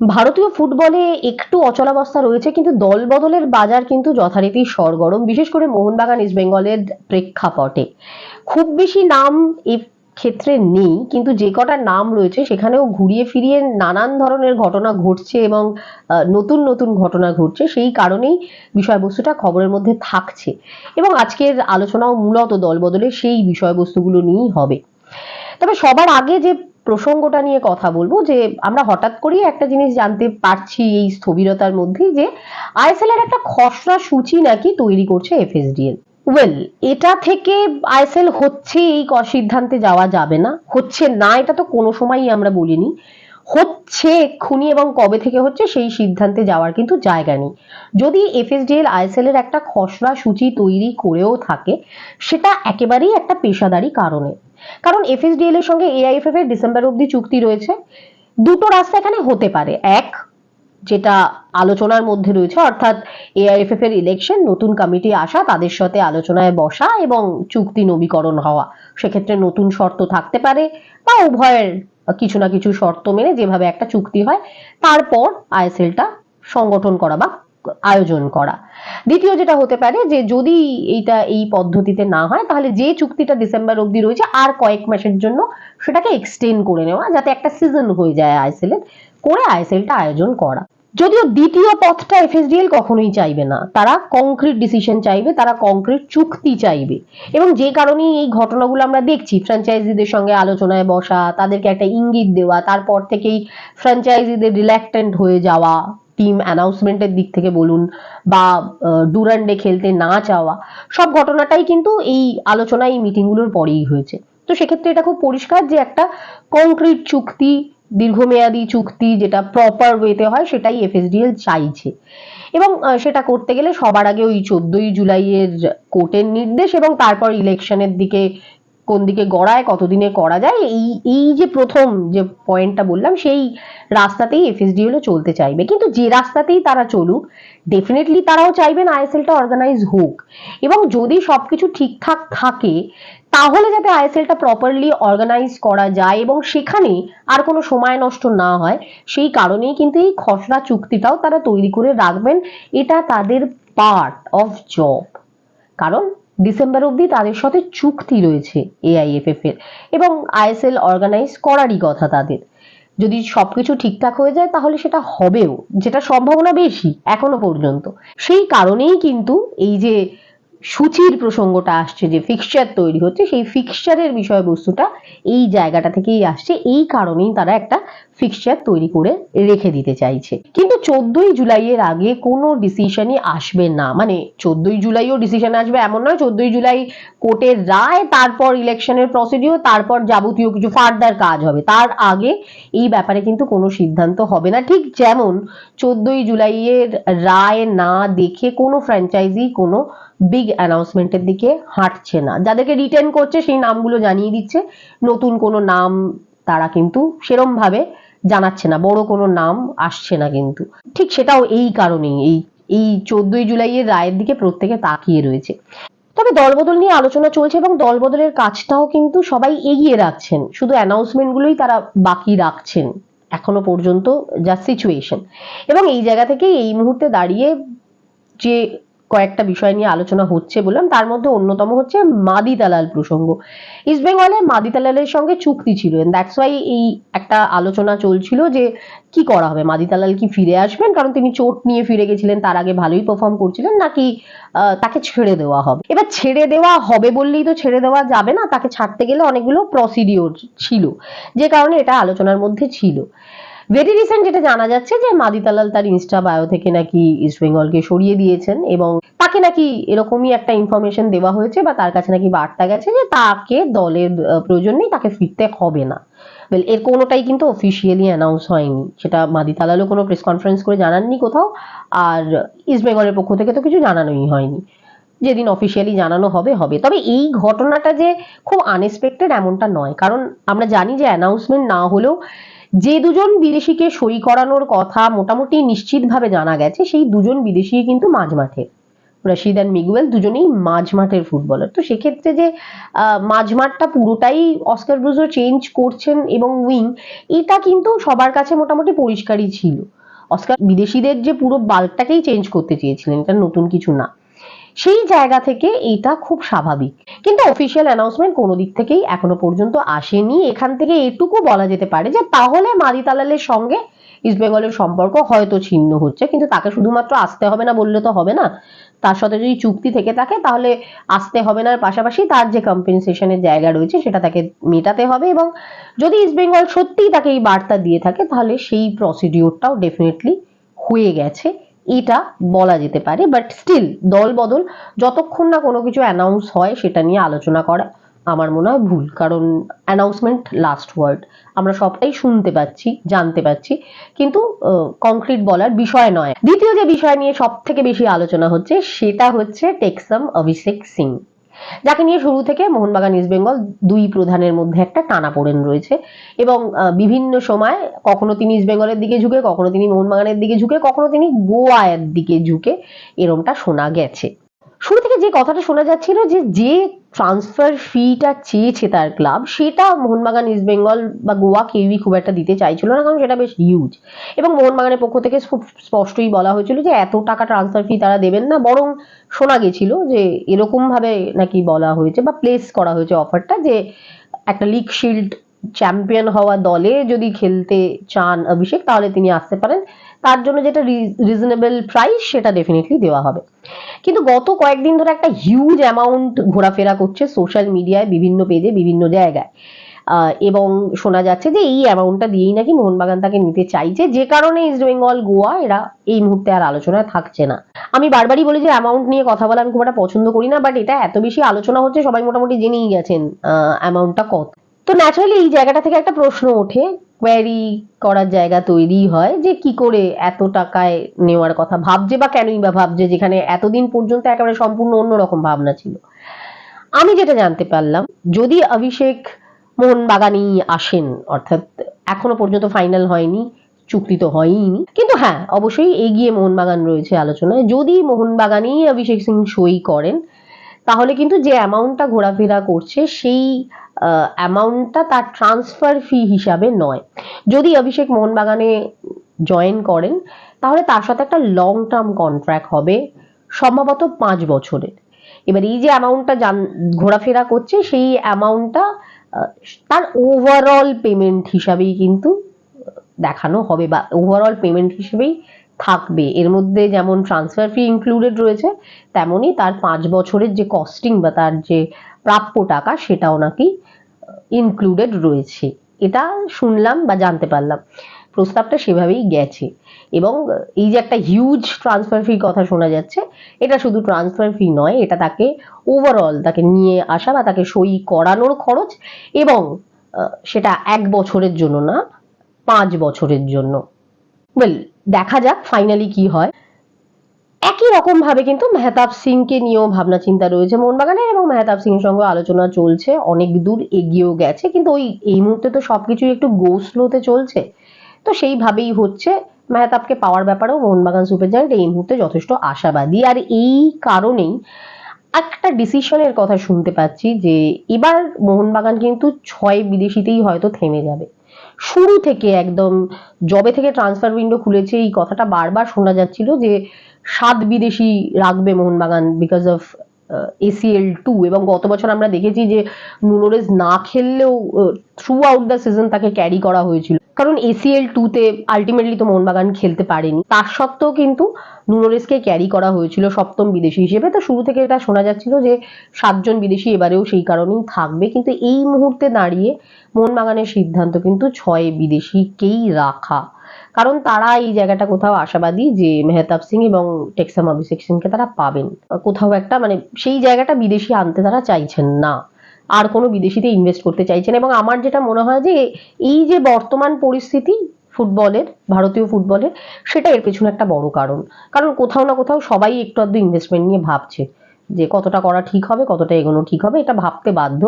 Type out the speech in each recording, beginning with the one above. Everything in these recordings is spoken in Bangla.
ভারতীয় ফুটবলে একটু অচলাবস্থা রয়েছে, কিন্তু দল বদলের বাজার কিন্তু যথারীতি সরগরম, বিশেষ করে মোহনবাগান ইস্ট বেঙ্গলের প্রেক্ষাপটে। খুব বেশি নাম এ ক্ষেত্রে নেই, কিন্তু যে কটা নাম রয়েছে, সেখানেও ঘুরিয়ে ফিরিয়ে নানান ধরনের ঘটনা ঘটছে এবং নতুন নতুন ঘটনা ঘটছে, সেই কারণেই বিষয়বস্তুটা খবরের মধ্যে থাকছে। এবং আজকের আলোচনাও মূলত দল বদলের সেই বিষয়বস্তুগুলো নিয়েই হবে। তবে সবার আগে যে প্রসঙ্গটা নিয়ে কথা বলব যে আমরা হঠাৎ করেই একটা জিনিস জানতে পারছি এই স্থবিরতার মধ্যে যে আইএসএল এর একটা খসড়া সূচি নাকি তৈরি করছে এফএসডিএল ওয়েল এটা থেকে আইএসএল হচ্ছে এই সিদ্ধান্তে যাওয়া যাবে না? হচ্ছে না? এটা তো কোনো সময়ই আমরা বলিনি। হচ্ছে এক্ষুনি এবং কবে থেকে হচ্ছে সেই সিদ্ধান্তে যাওয়ার কিন্তু জায়গা নেই। যদি এফএসডিএল আইএসএল এর একটা খসড়া সূচি তৈরি করেও থাকে, সেটা একেবারেই একটা পেশাদারি কারণে। কারণ এফএসডিএল এর সঙ্গে এআইএফএফ এর ডিসেম্বর অবধি চুক্তি রয়েছে। দুটো রাস্তা এখানে হতে পারে। এক, যেটা আলোচনার মধ্যে রয়েছে, অর্থাৎ এআইএফএফ এর ইলেকশন নতুন কমিটি আসা, তাদের সাথে আলোচনায় বসা এবং চুক্তি নবীকরণ হওয়া। সেক্ষেত্রে নতুন শর্ত থাকতে পারে বা উভয়ের কিছু না কিছু শর্ত মেনে যেভাবে একটা চুক্তি হয়, তারপর আইএসএলটা সংগঠন করা বা আয়োজন করা। দ্বিতীয় যেটা হতে পারে যে যদি এইটা এই পদ্ধতিতে না হয়, তাহলে যে চুক্তিটা ডিসেম্বর অবধি রয়েছে, আর কয়েক মাসের জন্য সেটাকে এক্সটেন্ড করে নেওয়া, যাতে একটা সিজন হয়ে যায় আইএসএল এর, করে আইএসএলটা আয়োজন করা। যদিও দ্বিতীয় পথটা এফএসডিএল কখনোই চাইবে না। তারা কংক্রিট ডিসিশন চাইবে, তারা কংক্রিট চুক্তি চাইবে। এবং যে কারণেই এই ঘটনাগুলো আমরা দেখছি ফ্র্যাঞ্চাইজিদের সঙ্গে আলোচনায় বসা, তাদেরকে একটা ইঙ্গিত দেওয়া, তারপর থেকেই ফ্র্যাঞ্চাইজিদের রিল্যাক্টেন্ট হয়ে যাওয়া টিম অ্যানাউন্সমেন্টের দিক থেকে বলুন বা ডুরান্ডে খেলতে না চাওয়া, সব ঘটনাটাই কিন্তু এই আলোচনা, এই মিটিংগুলোর পরেই হয়েছে। তো সেক্ষেত্রে এটা খুব পরিষ্কার যে একটা কংক্রিট চুক্তি, দীর্ঘমেয়াদী চুক্তি যেটা প্রপার ওয়েতে হয়, সেটাই এফএসডিএল চাইছে। এবং সেটা করতে গেলে সবার আগে ওই চোদ্দই জুলাইয়ের কোর্টের নির্দেশ এবং তারপর ইলেকশনের দিকে কোন দিকে গড়ায়, কতদিনে করা যায়, এই এই যে প্রথম যে পয়েন্টটা বললাম, সেই রাস্তাতেই এফএসডিএল চলতে চাইবে। কিন্তু যে রাস্তাতেই তারা চলুক ডেফিনেটলি তারাও চাইবেন আইএসএলটা অর্গানাইজ হোক। এবং যদি সবকিছু ঠিকঠাক থাকে, তাহলে যাতে আইএসএলটা প্রপারলি অর্গানাইজ করা যায় এবং সেখানে আর কোনো সময় নষ্ট না হয়, সেই কারণেই কিন্তু এই খসড়া চুক্তিটাও তারা তৈরি করে রাখবেন। এটা তাদের পার্ট অফ জব কারণ ডিসেম্বর অব্দি তাদের সাথে চুক্তি রয়েছে এআইএফএফ এর এবং আইএসএল অর্গানাইজ করারই কথা তাদের। যদি সবকিছু ঠিকঠাক হয়ে যায় তাহলে সেটা হবেও, যেটা সম্ভাবনা বেশি এখনও পর্যন্ত। সেই কারণেই কিন্তু এই যে সূচির প্রসঙ্গটা আসছে যে ফিক্সচার তৈরি হচ্ছে, সেই ফিক্সচারের বিষয়বস্তুটা এই জায়গাটা থেকেই আসছে, এই কারণেই তারা একটা ফিক্সচার তৈরি করে রেখে দিতে চাইছে। কিন্তু চোদ্দই জুলাইয়ের আগে কোনো ডিসিশনই আসবে না। মানে চোদ্দই জুলাইও ডিসিশন আসবে এমন নয়, চোদ্দই জুলাই কোর্টের রায়, তারপর ইলেকশনের প্রসিডিওর তারপর যাবতীয় কিছু ফার্দার কাজ হবে। তার আগে এই ব্যাপারে কিন্তু কোনো সিদ্ধান্ত হবে না। ঠিক যেমন চোদ্দই জুলাইয়ের রায় না দেখে কোনো ফ্র্যাঞ্চাইজি কোনো বিগ অ্যানাউন্সমেন্টের দিকে হাঁটছে না। যাদেরকে রিটেন করছে, সেই নামগুলো জানিয়ে দিচ্ছে। নতুন কোনো নাম তারা কিন্তু সেরম ভাবে জানাচ্ছে না। বড় কোনো নাম আসছে না কিন্তু। ঠিক সেটাও এই কারণেই, এই এই চোদ্দই জুলাইয়ের রায়ের দিকে প্রত্যেকে তাকিয়ে রয়েছে। তবে দলবদল নিয়ে আলোচনা চলছে এবং দলবদলের কাজটাও কিন্তু সবাই এগিয়ে রাখছেন। শুধু অ্যানাউন্সমেন্ট গুলোই তারা বাকি রাখছেন। এখনও পর্যন্ত যা সিচুয়েশন এবং এই জায়গা থেকে এই মুহূর্তে দাঁড়িয়ে যে কয়েকটা বিষয় নিয়ে আলোচনা হচ্ছে বললাম। তার মধ্যে অন্যতম হচ্ছে মাদি দালাল প্রসঙ্গ। ইস্ট বেঙ্গলে মাদি দালালের সঙ্গে চুক্তি ছিল দ্যাটস ওয়াই এই একটা আলোচনা চলছিল যে কি করা হবে? মাদি দালাল কি ফিরে আসবেন? কারণ তিনি চোট নিয়ে ফিরে গেছিলেন, তার আগে ভালোই পারফর্ম করছিলেন নাকি তাকে ছেড়ে দেওয়া হবে? এবার ছেড়ে দেওয়া হবে বললেই তো ছেড়ে দেওয়া যাবে না, তাকে ছাড়তে গেলে অনেকগুলো প্রসিডিওর ছিল, যে কারণে এটা আলোচনার মধ্যে ছিল। ভেরি রিসেন্ট যেটা জানা যাচ্ছে যে মাদি তালাল তার ইনস্টা বায়ো থেকে নাকি ইস্ট বেঙ্গলকে সরিয়ে দিয়েছেন এবং তাকে নাকি এরকমই একটা ইনফরমেশন দেওয়া হয়েছে বা তার কাছে নাকি বার্তা গেছে যে তাকে দলের প্রয়োজন নেই, তাকে ফিরতে হবে না। ওয়েল এর কোনোটাই কিন্তু অফিসিয়ালি অ্যানাউন্স হয়নি। সেটা মাদি তালালও কোনো প্রেস কনফারেন্স করে জানাননি কোথাও, আর ইস্ট বেঙ্গলের পক্ষ থেকে তো কিছু জানানোই হয়নি। যেদিন অফিসিয়ালি জানানো হবে হবে। তবে এই ঘটনাটা যে খুব আনএক্সপেক্টেড এমনটা নয়। কারণ আমরা জানি যে অ্যানাউন্সমেন্ট না হলেও যে দুজন বিদেশিকে সই করানোর কথা মোটামুটি নিশ্চিতভাবে জানা গেছে, সেই দুজন বিদেশি কিন্তু মাঝমাঠে রশিদ অ্যান্ড মিগুয়েল দুজনেই মাঝমাঠের ফুটবলার তো সেক্ষেত্রে যে মাঝমাঠটা পুরোটাই অস্কার ব্রুজো চেঞ্জ করছেন এবং উইং এটা কিন্তু সবার কাছে মোটামুটি পরিষ্কারই ছিল। অস্কার বিদেশিদের যে পুরো বাল্কটাকেই চেঞ্জ করতে চেয়েছিলেন, এটা নতুন কিছু না। সেই জায়গা থেকে এটা খুব স্বাভাবিক। কিন্তু অফিসিয়াল অ্যানাউন্সমেন্ট কোনো দিক থেকেই এখনও পর্যন্ত আসেনি। এখান থেকে এটুকু বলা যেতে পারে যে তাহলে মাদি তালালের সঙ্গে ইস্টবেঙ্গলের সম্পর্ক হয়তো ছিন্ন হচ্ছে। কিন্তু তাকে শুধুমাত্র আসতে হবে না বললে তো হবে না। তার সাথে যদি চুক্তি থেকে থাকে, তাহলে আসতে হবে না। পাশাপাশি তার যে কম্পেনসেশনের জায়গা রয়েছে, সেটা তাকে মেটাতে হবে এবং যদি ইস্টবেঙ্গল সত্যিই তাকে এই বার্তা দিয়ে থাকে, তাহলে সেই প্রসিডিওরটাও ডেফিনেটলি হয়ে গেছে। এটা বলা যেতে পারে বাট স্টিল দল বদল যতক্ষণ না কোনো কিছু অ্যানাউন্স হয় সেটা নিয়ে আলোচনা করা আমার মনে হয় ভুল, কারণ অ্যানাউন্সমেন্ট লাস্ট ওয়ার্ড আমরা সবটাই শুনতে পাচ্ছি, জানতে পাচ্ছি, কিন্তু কংক্রিট বলার বিষয় নয়। দ্বিতীয় যে বিষয় নিয়ে সব থেকে বেশি আলোচনা হচ্ছে সেটা হচ্ছে টেক্সাম অভিষেক সিং যাকে নিয়ে শুরু থেকে মোহনবাগান ইস্ট বেঙ্গল দুই প্রধানের মধ্যে একটা টানা পড়েন রয়েছে। এবং বিভিন্ন সময় কখনো তিনি ইস্ট বেঙ্গলের দিকে ঝুঁকে, কখনো তিনি মোহনবাগানের দিকে ঝুঁকে, কখনো তিনি গোয়ার দিকে ঝুঁকে, এরমটা শোনা গেছে। শুরু থেকে যে কথাটা শোনা যাচ্ছিল যে যে ট্রান্সফার ফিটা চেয়েছে তার ক্লাব সেটা মোহনবাগান ইস্ট বেঙ্গল বা গোয়া কেউই খুব একটা দিতে চাইছিল না, কারণ সেটা বেশ হিউজ এবং মোহনবাগানের পক্ষ থেকে খুব স্পষ্টই বলা হয়েছিল যে এত টাকা ট্রান্সফার ফি তারা দেবেন না, বরং শোনা গেছিল যে এরকম ভাবে নাকি বলা হয়েছে বা প্লেস করা হয়েছে অফারটা যে একটা লিগ শিল্ড চ্যাম্পিয়ন হওয়া দলে যদি খেলতে চান অভিষেক, তাহলে তিনি আসতে পারেন। তার জন্য যেটা রিজনেবল প্রাইস সেটা ডেফিনেটলি দেওয়া হবে। কিন্তু গত কয়েকদিন ধরে একটা হিউজ অ্যামাউন্ট ঘোরাফেরা করছে সোশ্যাল মিডিয়ায় বিভিন্ন পেজে বিভিন্ন জায়গায়। এবং শোনা যাচ্ছে যে এই অ্যামাউন্টটা দিয়েই নাকি মোহনবাগান তাকে নিতে চাইছে। যে কারণে ইস্ট বেঙ্গল গোয়া এরা এই মুহূর্তে আর আলোচনায় থাকছে না। আমি বারবারই বলি যে অ্যামাউন্ট নিয়ে কথা বলা আমি খুব একটা পছন্দ করি না বাট এটা এত বেশি আলোচনা হচ্ছে সবাই মোটামুটি জেনেই গেছেন অ্যামাউন্টটা কত। তো ন্যাচারালি এই জায়গাটা থেকে একটা প্রশ্ন ওঠে কোয়ারি করার জায়গা তৈরি হয় যে কি করে এত টাকায় নেওয়ার কথা ভাবছে বা কেনই বা ভাবছে, যেখানে এতদিন পর্যন্ত একেবারে সম্পূর্ণ অন্যরকম ভাবনা ছিল। আমি যেটা জানতে পারলাম, যদি অভিষেক মোহনবাগানই আসেন, অর্থাৎ এখনও পর্যন্ত ফাইনাল হয়নি, চুক্তি তো হয়ইনি, কিন্তু হ্যাঁ অবশ্যই এগিয়ে মোহনবাগান রয়েছে আলোচনায়। যদি মোহনবাগানই অভিষেক সিং সই করেন তাহলে কিন্তু যে অ্যামাউন্টটা ঘোরাফেরা করছে, সেই অ্যামাউন্টটা তার ট্রান্সফার ফি হিসাবে নয়। যদি অভিষেক মোহনবাগানে জয়েন করেন, তাহলে তার সাথে একটা লং টার্ম কন্ট্রাক্ট হবে, সম্ভবত পাঁচ বছরের। এবার এই যে অ্যামাউন্টটা ঘোরাফেরা করছে, সেই অ্যামাউন্টটা তার ওভারঅল পেমেন্ট হিসাবেই কিন্তু দেখানো হবে বা ওভারঅল পেমেন্ট হিসেবেই থাকবে। এর মধ্যে যেমন ট্রান্সফার ফি ইনক্লুডেড রয়েছে, তেমনই তার পাঁচ বছরের যে কস্টিং বা তার যে প্রাপ্য টাকা, সেটাও নাকি ইনক্লুডেড রয়েছে। এটা শুনলাম বা জানতে পারলাম। প্রস্তাবটা সেভাবেই গেছে। এবং এই যে একটা হিউজ ট্রান্সফার ফি কথা শোনা যাচ্ছে, এটা শুধু ট্রান্সফার ফি নয়, এটা তাকে ওভারঅল তাকে নিয়ে আসা বা তাকে সই করানোর খরচ এবং সেটা এক বছরের জন্য না, পাঁচ বছরের জন্য। ওয়েল দেখা যাক ফাইনালি কি হয়। একই রকম ভাবে কিন্তু মেহতাব সিংকে নিয়েও ভাবনা চিন্তা রয়েছে মোহনবাগানের এবং মেহতাব সিং সঙ্গে আলোচনা চলছে, অনেক দূর এগিয়েও গেছে, কিন্তু ওই এই মুহূর্তে তো সবকিছুই একটু গো স্লোতে চলছে। তো সেইভাবেই হচ্ছে মেহতাবকে পাওয়ার ব্যাপারেও মোহনবাগান সুপার জায়েন্ট এই মুহূর্তে যথেষ্ট আশাবাদী। আর এই কারণেই একটা ডিসিশনের কথা শুনতে পাচ্ছি যে এবার মোহনবাগান কিন্তু ছয় বিদেশিতেই হয়তো থেমে যাবে। শুরু থেকে একদম জবে থেকে ট্রান্সফার উইন্ডো খুলেছে, এই কথাটা বারবার শোনা যাচ্ছিল যে সাত বিদেশি রাখবে Mohun Bagan because of ACL two এবং গত বছর আমরা দেখেছি যে নুনোরেজ না খেললেও থ্রু আউট দ্য সিজন তাকে ক্যারি করা হয়েছিল। কারণ এসিএল টুতে আলটিমেটলি তো মোহনবাগান খেলতে পারেনি। তার সত্ত্বেও কিন্তু নুনোরেসকে ক্যারি করা হয়েছিল সপ্তম বিদেশি হিসেবে। তো শুরু থেকে এটা শোনা যাচ্ছিল যে সাতজন বিদেশি এবারেও সেই কারণেই থাকবে। কিন্তু এই মুহূর্তে দাঁড়িয়ে মোহনবাগানের সিদ্ধান্ত কিন্তু ছয় বিদেশিকেই রাখা কারণ তারা এই জায়গাটা কোথাও আশাবাদী যে মেহতাব সিং এবং টেক্সাম অভিষেক সিংকে তারা পাবেন। কোথাও একটা মানে সেই জায়গাটা বিদেশি আনতে তারা চাইছেন না। আর কোনো বিদেশিতে ইনভেস্ট করতে চাইছেন এবং আমার যেটা মনে হয় যে এই যে বর্তমান পরিস্থিতি ফুটবলের, ভারতীয় ফুটবলের, সেটা এর পেছনে একটা বড় কারণ। কারণ কোথাও না কোথাও সবাই একটু আধটু ইনভেস্টমেন্ট নিয়ে ভাবছে যে কতটা করা ঠিক হবে, কতটা এগোনো ঠিক হবে, এটা ভাবতে বাধ্য।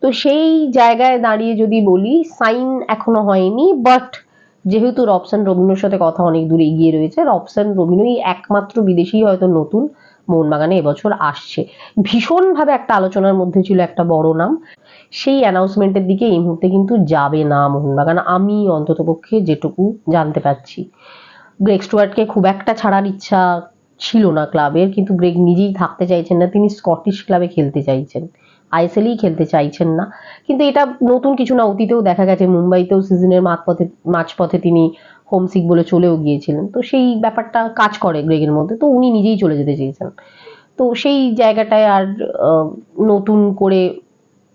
তো সেই জায়গায় দাঁড়িয়ে যদি বলি সাইন এখনও হয়নি বাট যেহেতু রবসান রবিনোর সাথে কথা অনেক দূর এগিয়ে রয়েছে, রবসান রবিনোই একমাত্র বিদেশি হয়তো নতুন মোহনবাগানে এবছর আসছে। ভীষণভাবে একটা আলোচনার মধ্যে ছিল একটা বড় নাম। সেই অ্যানাউন্সমেন্টের দিকে এই মুহূর্তে কিন্তু যাবে না মোহনবাগান। আমি অন্ততপক্ষে যেটুকু জানতে পারছি, গ্রেগ স্টুয়ার্টকে খুব একটা ছাড়ার ইচ্ছা ছিল না ক্লাবের, কিন্তু গ্রেগ নিজেই থাকতে চাইছেন না, তিনি স্কটিশ ক্লাবে খেলতে চাইছেন। আইএসএলেই খেলতে চাইছেন না। কিন্তু এটা নতুন কিছু না, অতীতেও দেখা গেছে, মুম্বাইতেও সিজনের মাঝপথে মাঝপথে তিনি হোমসিক বলে চলেও গিয়েছিলেন। তো সেই ব্যাপারটা কাজ করে গ্রেগের মধ্যে, তো উনি নিজেই চলে যেতে চেয়েছেন। তো সেই জায়গাটায় আর নতুন করে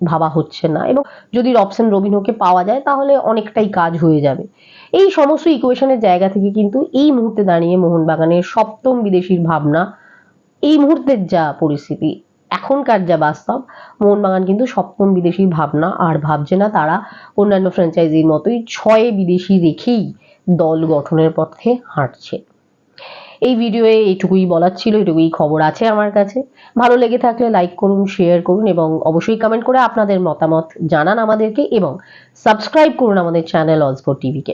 ভাবা হচ্ছে না। এবং যদি রবসন রবিনহোকে পাওয়া যায়, তাহলে অনেকটাই কাজ হয়ে যাবে। এই সমস্ত ইকুয়েশনের জায়গা থেকে কিন্তু এই মুহূর্তে দাঁড়িয়ে মোহনবাগানের সপ্তম বিদেশির ভাবনা, এই মুহূর্তের যা পরিস্থিতি এখনকার যা বাস্তব, মোহনবাগান কিন্তু সপ্তম বিদেশি ভাবনা। আর ভাবছে না তারা অন্যান্য ফ্র্যাঞ্চাইজির মতোই ছয় বিদেশি রেখেই দল গঠনের পথে হাঁটছে। এই ভিডিওয়ে এটুকুই বলার ছিল এটুকুই খবর আছে আমার কাছে। ভালো লেগে থাকলে লাইক করুন শেয়ার করুন এবং অবশ্যই কমেন্ট করে আপনাদের মতামত জানান আমাদেরকে এবং সাবস্ক্রাইব করুন আমাদের চ্যানেল অলস্পোর্ট টিভিকে